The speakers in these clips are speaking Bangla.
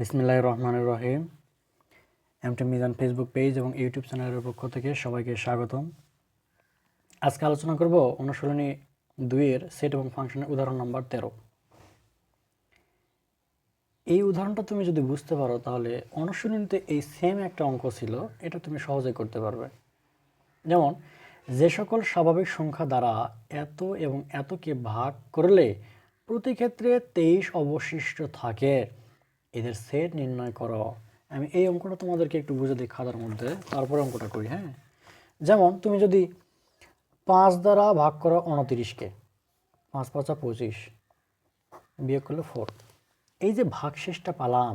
বিসমিল্লাহ রহমানুর রহিম। এমটি মিজান ফেসবুক পেজ এবং ইউটিউব চ্যানেলের পক্ষ থেকে সবাইকে স্বাগতম। আজকে আলোচনা করব অনুশীলনী দুইয়ের সেট এবং ফাংশনের উদাহরণ নাম্বার তেরো। এই উদাহরণটা তুমি যদি বুঝতে পারো, তাহলে অনুশীলনীতে এই সেম একটা অঙ্ক ছিল, এটা তুমি সহজে করতে পারবে। যেমন, যে সকল স্বাভাবিক সংখ্যা দ্বারা এত এবং এতকে ভাগ করলে প্রতি ক্ষেত্রে তেইশ অবশিষ্ট থাকে। এদের সেট নির্ণয় করো। আমি এই অঙ্কটা তোমাদেরকে একটু বুঝে দিই খাতার মধ্যে, তারপরে অঙ্কটা করি হ্যাঁ? যেমন, তুমি যদি পাঁচ দ্বারা ভাগ করো উনতিরিশকে পাঁচ পাঁচা পঁচিশ, বিয়োগ করলে ফোর এই যে ভাগশেষটা পালাম,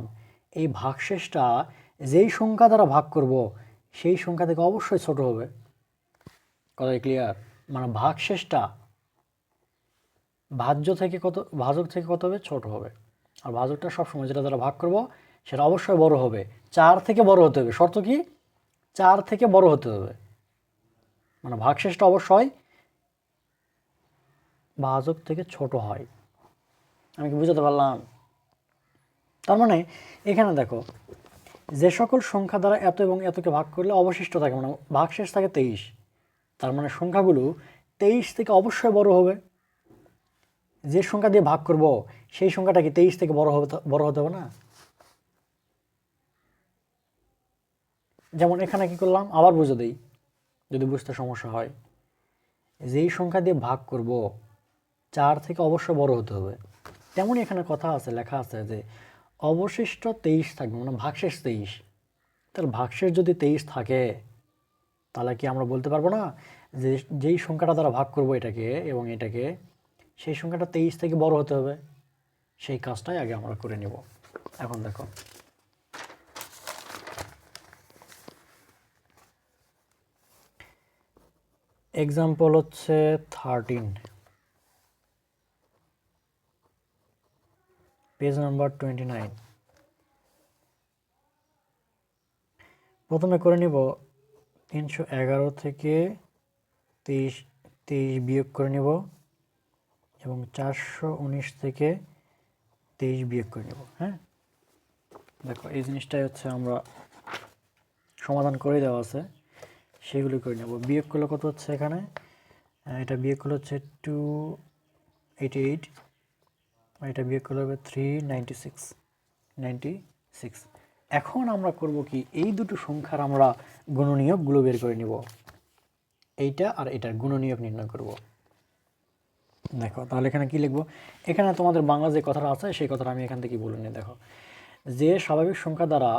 এই ভাগশেষটা যেই সংখ্যা দ্বারা ভাগ করব, সেই সংখ্যা থেকে অবশ্যই ছোট হবে। কথাই ক্লিয়ার মানে ভাগশেষটা ভাজ্য থেকে কত, ভাজক থেকে কত হবে? ছোট হবে। আর ভাজকটা সবসময় যেটা দ্বারা ভাগ করব, সেটা অবশ্যই বড় হবে। চার থেকে বড় হতে হবে। শর্ত কি? চার থেকে বড় হতে হবে। মানে ভাগশেষটা অবশ্যই ভাজক থেকে ছোট হয়। আমি কি বুঝাতে পারলাম? তার মানে এখানে দেখো, যে সকল সংখ্যা দ্বারা এত এবং এতকে ভাগ করলে অবশিষ্ট থাকে মানে ভাগশেষ থাকে তেইশ। তার মানে সংখ্যাগুলো তেইশ থেকে অবশ্যই বড় হবে। যে সংখ্যা দিয়ে ভাগ করব, সেই সংখ্যাটা কি তেইশ থেকে বড় হবে বড় হতে হবে না? যেমন এখানে কি করলাম? আবার বুঝে দেই, যদি বুঝতে সমস্যা হয়। যেই সংখ্যা দিয়ে ভাগ করব, চার থেকে অবশ্যই বড় হতে হবে। তেমনই এখানে কথা আছে, লেখা আছে যে অবশিষ্ট তেইশ থাকবে মানে ভাগশেষ তেইশ। তাহলে ভাগশেষ যদি তেইশ থাকে, তাহলে কি আমরা বলতে পারব না? যে, যেই সংখ্যাটা দ্বারা ভাগ করব এটাকে এবং এটাকে সেই সংখ্যাটা তেইশ থেকে বড় হতে হবে। সেই কাজটাই আগে আমরা করে নেব। এখন দেখো। এক্সাম্পল হচ্ছে thirteen page number twenty nine প্রথমে করে নিব তিনশো এগারো থেকে তেইশ তেইশ বিয়োগ করে নেব। এবং চারশো উনিশ থেকে তেইশ বিয়োগ করে নেব হ্যাঁ? দেখো, এই জিনিসটাই হচ্ছে আমরা সমাধান করে দেওয়া আছে, সেগুলি করে নেব। বিয়োগ করলে কত হচ্ছে এখানে? এটা বিয়োগ করলে হচ্ছে টু এইটি এইট এটা বিয়োগ করলে হবে three ninety six ninety six এখন আমরা করব কি, এই দুটো সংখ্যার আমরা গুণনীয়কগুলো বের করে নিব। এইটা আর এটার গুণনীয়ক নির্ণয় করব। দেখো, তাহলে এখানে কি লিখব? এখানে তোমাদের বাংলা যে কথাটা আছে, সেই কথাটা আমি এখান থেকে বলে নিই, দেখো। যে স্বাভাবিক সংখ্যা দ্বারা,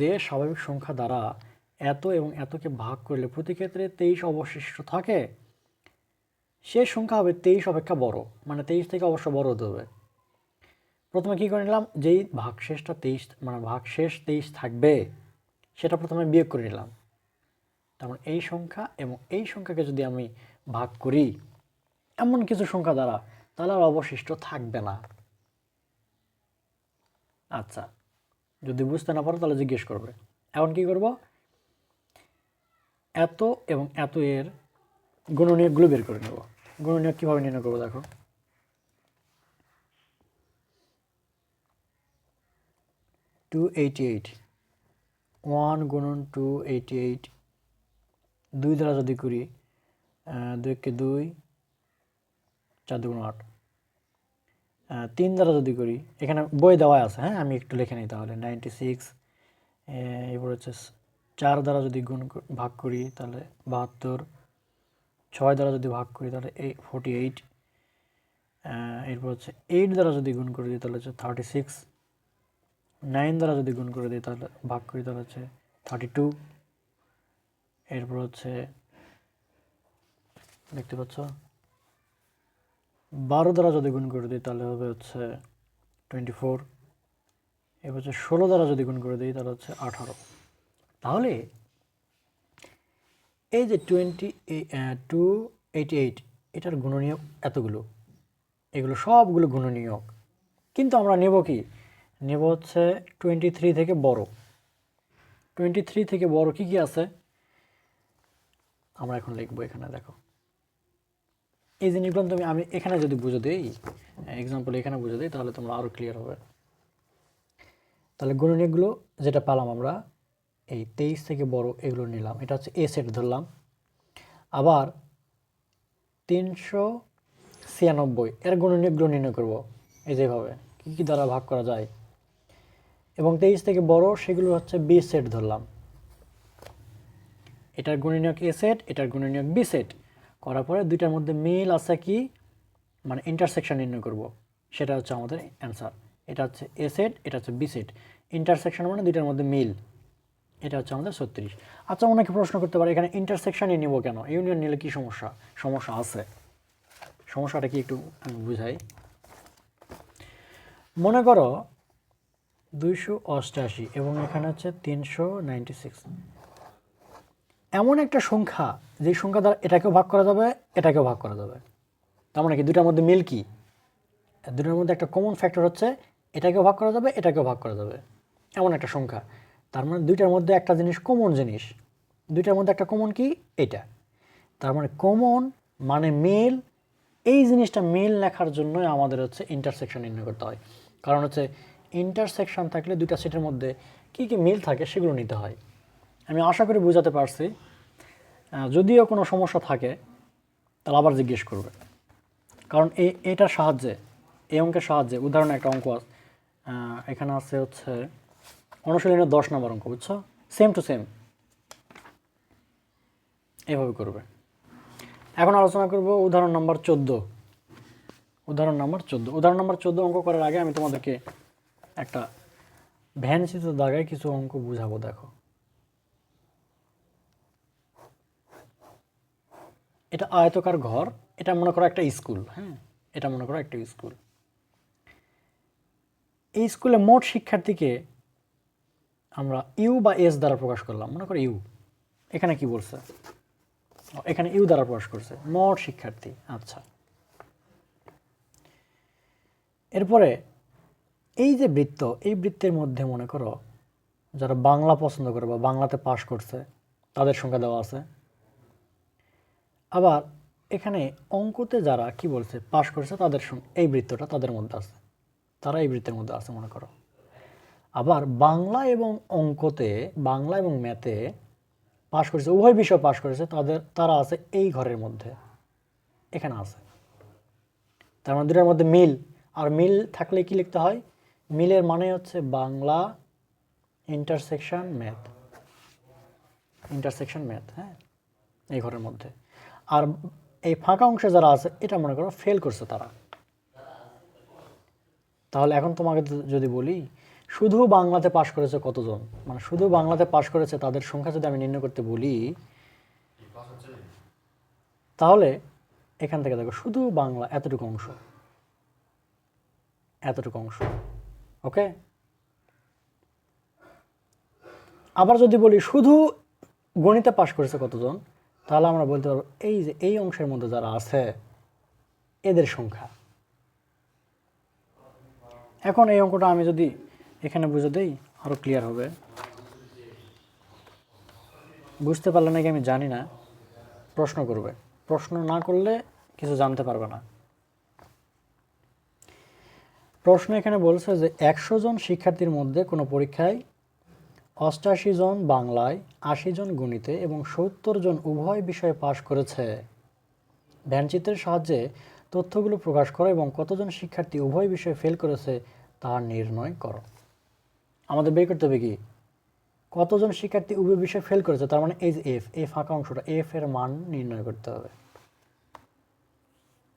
যে স্বাভাবিক সংখ্যা দ্বারা এত এবং এতকে ভাগ করলে প্রতি ক্ষেত্রে তেইশ অবশিষ্ট থাকে, সে সংখ্যা হবে তেইশ অপেক্ষা বড় মানে তেইশ থেকে অবশ্য বড় হতে হবে। প্রথমে কী করে নিলাম? যেই ভাগশেষটা তেইশ মানে ভাগশেষ তেইশ থাকবে, সেটা প্রথমে বিয়োগ করে নিলাম। তার মানে এই সংখ্যা এবং এই সংখ্যাকে যদি আমি ভাগ করি এমন কিছু সংখ্যা দ্বারা, তাহলে আর অবশিষ্ট থাকবে না। আচ্ছা যদি বুঝতে না পারো তাহলে জিজ্ঞেস করবে। এখন কি করব? এত এবং এত এর গুণনীয়কগুলো বের করে নেব। গুণনীয়ক কীভাবে নির্ণয় করব দেখো? টু এইটি এইট ওয়ান গুণন টু এইটি এইট দুই দ্বারা যদি করি দুইকে দুই চার, দুগুণ আট। তিন দ্বারা যদি করি, এখানে বই দেওয়া আছে হ্যাঁ? আমি একটু লিখে নিই তাহলে। নাইনটি সিক্স এরপর হচ্ছে চার দ্বারা যদি গুণ ভাগ করি, তাহলে বাহাত্তর। ছয় দ্বারা যদি ভাগ করি, তাহলে এই ফোর্টি এইট এরপর হচ্ছে এইট দ্বারা যদি গুণ করে দিই, তাহলে হচ্ছে থার্টি সিক্স নাইন দ্বারা যদি গুণ করে দিই, তাহলে ভাগ করি, তাহলে হচ্ছে থার্টি টু এরপর হচ্ছে, দেখতে পাচ্ছ? বারো দ্বারা যদি গুণ করে দিই, তাহলে হবে হচ্ছে টোয়েন্টি ফোর এবার হচ্ছে ষোলো দ্বারা যদি গুণ করে দিই, তাহলে হচ্ছে আঠারো। তাহলে এই যে টোয়েন্টি টু এইটি এইট এটার গুণনীয়ক এতগুলো। এগুলো সবগুলো গুণনীয়ক। কিন্তু আমরা নেব কি? নেব হচ্ছে টোয়েন্টি থ্রি থেকে বড়। টোয়েন্টি থ্রি থেকে বড় কী কী আছে? আমরা এখন লিখব এখানে, দেখো। এই জিনিসগুলো তুমি আমি এখানে যদি বুঝে দিই এক্সাম্পল এখানে বুঝে দিই, তাহলে তোমরা আরও ক্লিয়ার হবে। তাহলে গুণনীয়কগুলো যেটা পেলাম আমরা, এই তেইশ থেকে বড় এগুলো নিলাম। এটা হচ্ছে এ সেট ধরলাম। আবার তিনশো ছিয়ানব্বই, এর গুণনীয়কগুলো নির্ণয় করব এই যেভাবে কী কী দ্বারা ভাগ করা যায়। এবং তেইশ থেকে বড় সেগুলো হচ্ছে বি সেট ধরলাম। এটার গুণনীয়ক এ সেট এটার গুণনীয়ক বি সেট করার পরে দুইটার মধ্যে মিল আছে কি? মানে ইন্টারসেকশন নির্ণয় করব। সেটা হচ্ছে আমাদের অ্যান্সার এটা হচ্ছে এ সেট এটা হচ্ছে বি সেট ইন্টারসেকশন মানে দুইটার মধ্যে মিল। এটা হচ্ছে আমাদের ছত্রিশ। আচ্ছা অনেকে প্রশ্ন করতে পারে, এখানে ইন্টারসেকশনই নিব কেন? ইউনিয়ন নিলে কি সমস্যা? সমস্যা আছে। সমস্যাটা কি একটু আমি বুঝাই? মনে করো দুইশো অষ্টাশি এবং এখানে হচ্ছে তিনশো নাইনটি সিক্স এমন একটা সংখ্যা যে সংখ্যা দ্বারা এটাকেও ভাগ করা যাবে, এটাকেও ভাগ করা যাবে। তার মানে কি? দুটার মধ্যে মিল কি? দুটার মধ্যে একটা কমন ফ্যাক্টর হচ্ছে, এটাকেও ভাগ করা যাবে, এটাকেও ভাগ করা যাবে। এমন একটা সংখ্যা। তার মানে দুইটার মধ্যে একটা জিনিস কমন জিনিস, দুইটার মধ্যে একটা কমন কি? এটা তার মানে কমন মানে মিল। এই জিনিসটা মিল লেখার জন্যই আমাদের হচ্ছে ইন্টারসেকশন নির্ণয় করতে হয়। কারণ হচ্ছে ইন্টারসেকশন থাকলে দুইটা সেটের মধ্যে কী কী মিল থাকে সেগুলো নিতে হয়। আমি আশা করি বোঝাতে পারছি। যদিও কোনো সমস্যা থাকে, তাহলে আবার জিজ্ঞেস করবে। কারণ এই এটার সাহায্যে এই অঙ্কের সাহায্যে, উদাহরণ একটা অঙ্ক আছে। এখানে আছে হচ্ছে, অনুশীলনের দশ নম্বর অঙ্ক, বুঝছ? সেম টু সেম এভাবে করবে। এখন আলোচনা করব উদাহরণ নম্বর চোদ্দ। উদাহরণ নম্বর চোদ্দ। উদাহরণ নম্বর চোদ্দ অঙ্ক করার আগে আমি তোমাদেরকে একটা ভ্যান চিত্র দাগায় কিছু অঙ্ক বুঝাবো, দেখো। এটা আয়তকার ঘর, এটা মনে করো একটা স্কুল হ্যাঁ? এটা মনে করো একটা স্কুল। এই স্কুলে মোট শিক্ষার্থীকে আমরা ইউ বা এস দ্বারা প্রকাশ করলাম। মনে করো ইউ। এখানে কি বলছে? এখানে ইউ দ্বারা প্রকাশ করছে। মোট শিক্ষার্থী। আচ্ছা। এরপরে এই যে বৃত্ত, এই বৃত্তের মধ্যে মনে করো যারা বাংলা পছন্দ করে বা বাংলাতে পাশ করছে, তাদের সংখ্যা দেওয়া আছে। আবার এখানে অঙ্কতে যারা কি বলছে, পাশ করেছে, তাদের সঙ্গে এই বৃত্তটা তাদের মধ্যে আছে। তারা এই বৃত্তের মধ্যে আছে, মনে করো। আবার বাংলা এবং অঙ্কতে, বাংলা এবং ম্যাথে পাশ করেছে, উভয় বিষয় পাশ করেছে, তাদের, তারা আছে এই ঘরের মধ্যে। এখানে আছে। তার মানে দুটার মধ্যে মিল। আর মিল থাকলে কি লিখতে হয়? মিলের মানে হচ্ছে Bangla intersection math intersection math হ্যাঁ? এই ঘরের মধ্যে। আর এই ফাঁকা অংশে যারা আছে, এটা মনে করো ফেল করছে তারা। তাহলে এখন তোমাকে যদি বলি, শুধু বাংলাতে পাশ করেছে কতজন? মানে শুধু বাংলাতে পাশ করেছে তাদের সংখ্যা যদি আমি নির্ণয় করতে বলি, তাহলে এখান থেকে দেখো, শুধু বাংলা এতটুকু অংশ। এতটুকু অংশ। ওকে? আবার যদি বলি, শুধু গণিতে পাশ করেছে কতজন? তাহলে আমরা বলতে পারব, এই যে এই অংশের মধ্যে যারা আছে, এদের সংখ্যা। এখন এই অঙ্কটা আমি যদি এখানে বুঝে দিই আরও ক্লিয়ার হবে। বুঝতে পারলে নাকি আমি জানি না, প্রশ্ন করবে। প্রশ্ন না করলে কিছু জানতে পারবে না। প্রশ্ন এখানে বলছে যে একশো জন শিক্ষার্থীর মধ্যে কোনো পরীক্ষায় অষ্টাশি জন বাংলায়, আশি জন গণিতে এবং সত্তর জন উভয় বিষয়ে পাশ করেছে। ভ্যানচিত্রের সাহায্যে তথ্যগুলো প্রকাশ করো এবং কতজন শিক্ষার্থী উভয় বিষয়ে ফেল করেছে তা নির্ণয় করো। আমাদের বের করতে হবে কি? কতজন শিক্ষার্থী উভয় বিষয়ে ফেল করেছে? তার মানে এই যে এফ এই ফাঁকা অংশটা এফ এর মান নির্ণয় করতে হবে।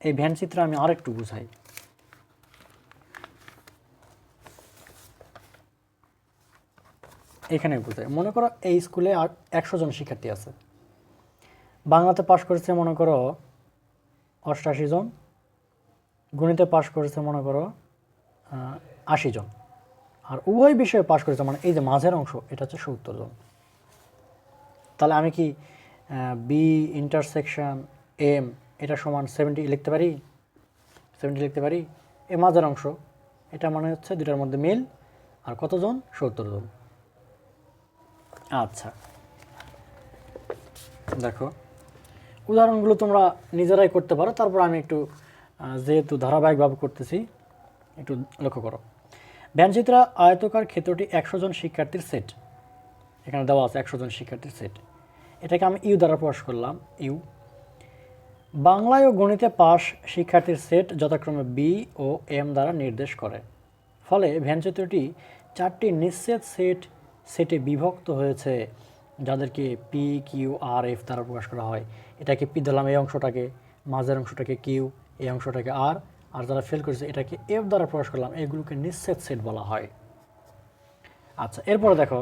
এই ভ্যানচিত্র আমি আরেকটু বুঝাই। এখানে বুঝাই মনে করো এই স্কুলে একশো জন শিক্ষার্থী আছে। বাংলাতে পাশ করেছে, মনে করো, অষ্টাশি জন। গণিতে পাশ করেছে, মনে করো আশি জন। আর উভয় বিষয়ে পাশ করেছে মানে এই যে মাঝের অংশ, এটা হচ্ছে সত্তর জন। তাহলে আমি কি বি ইন্টারসেকশন এম, এটা সমান সেভেন্টি লিখতে পারি? সেভেন্টি লিখতে পারি? এ মাঝের অংশ, এটা মানে হচ্ছে দুটার মধ্যে মিল। আর কতজন? সত্তর জন। আচ্ছা। দেখো, উদাহরণগুলো তোমরা নিজেরাই করতে পারো, তারপর আমি একটু যেহেতু ধারাবাহিকভাবে করতেছি, একটু লক্ষ্য করো। ব্যঞ্চিত্রা আয়তকার ক্ষেত্রটি একশো জন শিক্ষার্থীর সেট। এখানে দেওয়া আছে একশো জন শিক্ষার্থীর সেট। এটাকে আমি ইউ দ্বারা প্রকাশ করলাম, ইউ। বাংলায় ও গণিতে পাশ শিক্ষার্থীর সেট যথাক্রমে বি ও এম দ্বারা নির্দেশ করে। ফলে ভ্যানচিত্রটি চারটি নিশ্চিত সেট সেটে বিভক্ত হয়েছে, যাদেরকে পি কিউ আর এফ দ্বারা প্রকাশ করা হয়। এটাকে পি দিলাম এই অংশটাকে, মাঝের অংশটাকে কিউ এই অংশটাকে আর আর যারা ফেল করেছে এটাকে এফ দ্বারা প্রকাশ করলাম, এগুলোকে নিশ্চিত সেট বলা হয়। আচ্ছা এরপরে দেখো,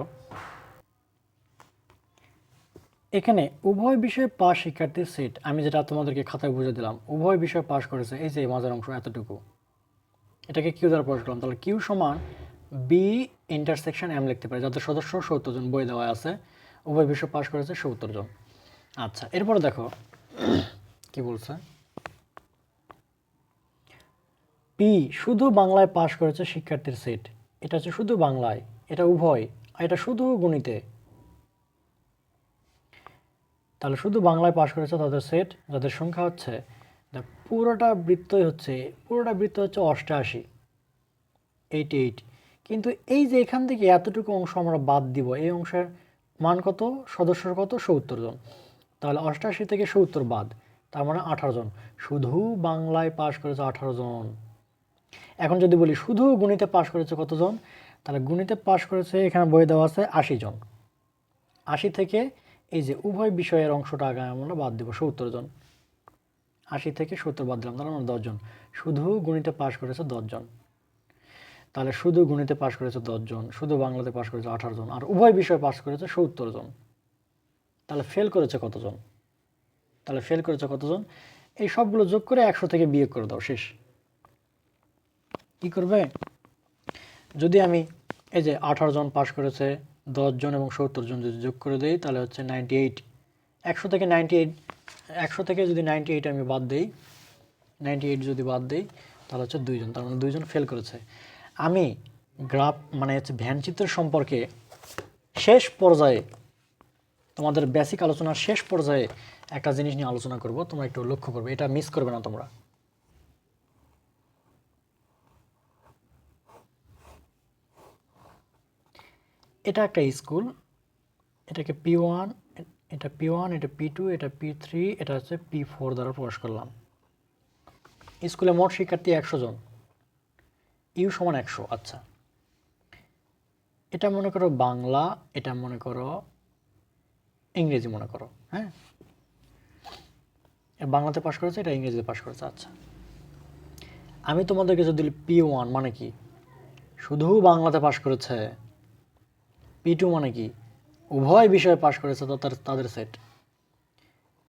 এখানে উভয় বিষয়ে পাস শিক্ষার্থীর সেট। আমি যেটা তোমাদেরকে খাতায় বুঝে দিলাম, উভয় বিষয়ে পাস করেছে এই যে মাঝের অংশ এতটুকু। এটাকে কিউ দ্বারা প্রকাশ করলাম, তাহলে কিউ সমান বি ইন্টারসেকশন এম লিখতে পারে যাদের সদস্য সত্তর জন বই দেওয়া আছে, উভয় বিশ্ব পাস করেছে সত্তর জন। আচ্ছা এরপরে দেখো, কি বলছে? পি শুধু বাংলায় পাশ করেছে শিক্ষার্থীর সেট, এটা হচ্ছে শুধু বাংলায়, এটা উভয়, আর এটা শুধু গণিতে। তাহলে শুধু বাংলায় পাশ করেছে তাদের সেট, যাদের সংখ্যা হচ্ছে পুরোটা বৃত্তই হচ্ছে, পুরোটা বৃত্ত হচ্ছে অষ্টআশি এইটি এইট কিন্তু এই যে এখান থেকে এতটুকু অংশ আমরা বাদ দিব, এই অংশের মান কত? সদস্যর কত? সত্তর জন। তাহলে অষ্টাশি থেকে সত্তর বাদ, তার মানে আঠারো জন। শুধু বাংলায় পাশ করেছে আঠারো জন। এখন যদি বলি শুধু গণিতে পাশ করেছে কতজন তাহলে গণিতে পাশ করেছে, এখানে বই দেওয়া আছে আশি জন। আশি থেকে এই যে উভয় বিষয়ের অংশটা আগে আমরা বাদ দিব, সত্তর জন। আশি থেকে সত্তর বাদ দিলাম, তাহলে আমরা দশজন শুধু গণিতে পাশ করেছে দশজন তাহলে শুধু গণিতে পাশ করেছে দশজন শুধু বাংলাতে পাশ করেছে আঠারো জন, আর উভয় বিষয়ে পাশ করেছে সত্তর জন। তাহলে ফেল করেছে কতজন? তাহলে ফেল করেছে কতজন? এই সবগুলো যোগ করে একশো থেকে বিয়োগ করে দাও, শেষ। কি করবে? যদি আমি এই যে আঠারো জন পাশ করেছে জন এবং সত্তর জন যদি যোগ করে দেই, তাহলে হচ্ছে নাইনটি এইট একশো থেকে নাইনটি এইট একশো থেকে যদি নাইনটি এইট আমি বাদ দিই নাইনটি এইট যদি বাদ দিই, তাহলে হচ্ছে দুইজন তার মানে দুইজন ফেল করেছে। আমি গ্রাফ মানে হচ্ছে ভ্যানচিত্র সম্পর্কে শেষ পর্যায়ে তোমাদের বেসিক আলোচনার শেষ পর্যায়ে একটা জিনিস নিয়ে আলোচনা করব। তোমরা একটু লক্ষ্য করবে, এটা মিস করবে না তোমরা। এটা একটা স্কুল এটাকে পি ওয়ান এটা পি ওয়ান এটা পি টু এটা পি থ্রি এটা হচ্ছে পি ফোর দ্বারা প্রকাশ করলাম। স্কুলে মোট শিক্ষার্থী একশো জন। ইউ সমান একশো আচ্ছা। এটা মনে করো বাংলা, এটা মনে করো ইংরেজি মনে করো হ্যাঁ? বাংলাতে পাশ করেছে, এটা ইংরেজিতে পাশ করেছে আচ্ছা। আমি তোমাদেরকে যদি পি ওয়ান মানে কি? শুধু বাংলাতে পাশ করেছে, পি টু মানে কি? উভয় বিষয়ে পাশ করেছে তাদের সেট।